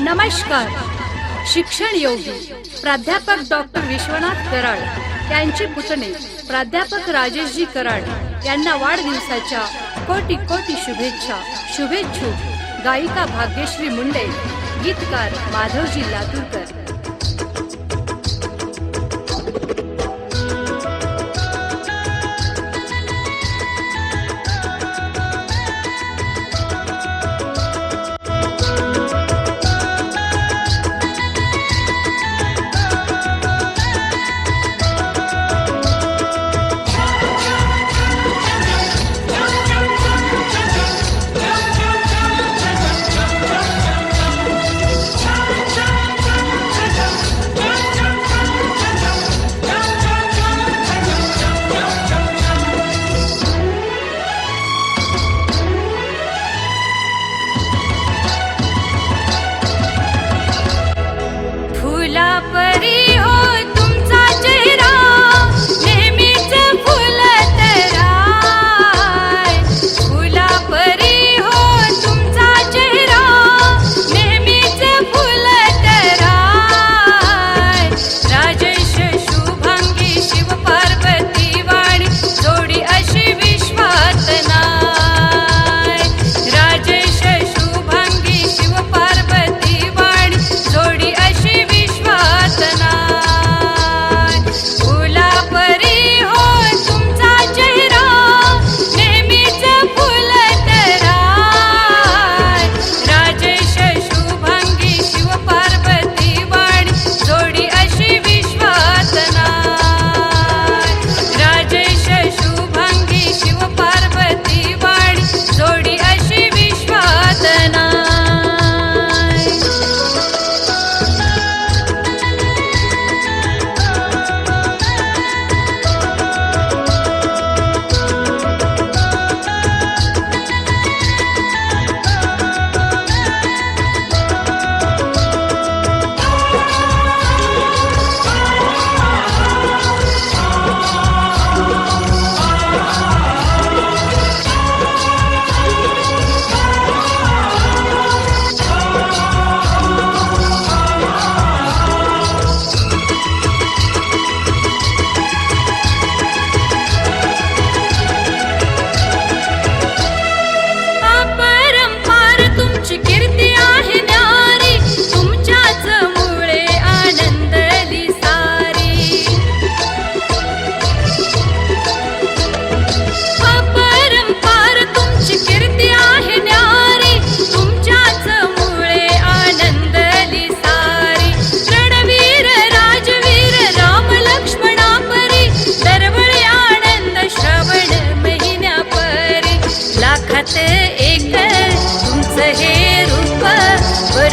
नमस्कार. शिक्षण योगी प्राध्यापक डॉक्टर विश्वनाथ कराड त्यांचे पुतणे प्राध्यापक राजेशजी कराड यांना वाढदिवसाच्या कोटी कोटी शुभेच्छा शुभेच्छू गायिका भाग्यश्री मुंडे गीतकार माधवजी लातूरकर.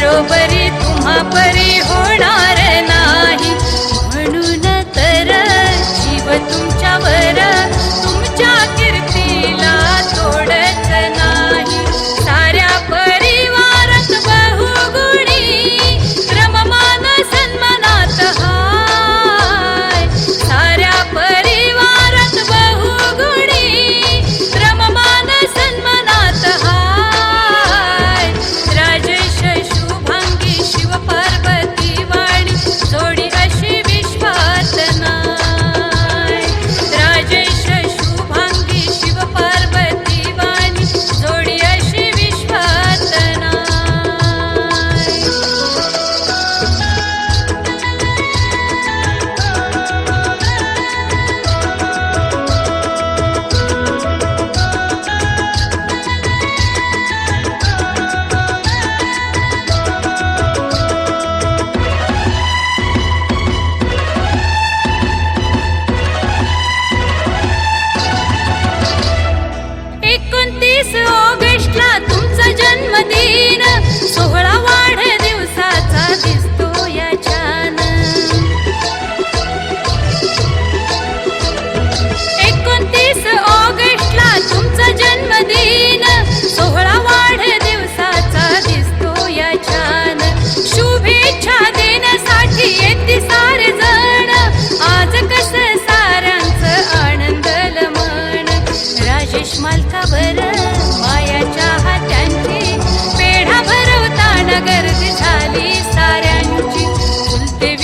बरोबरी तुम्हा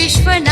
विश्वनाथ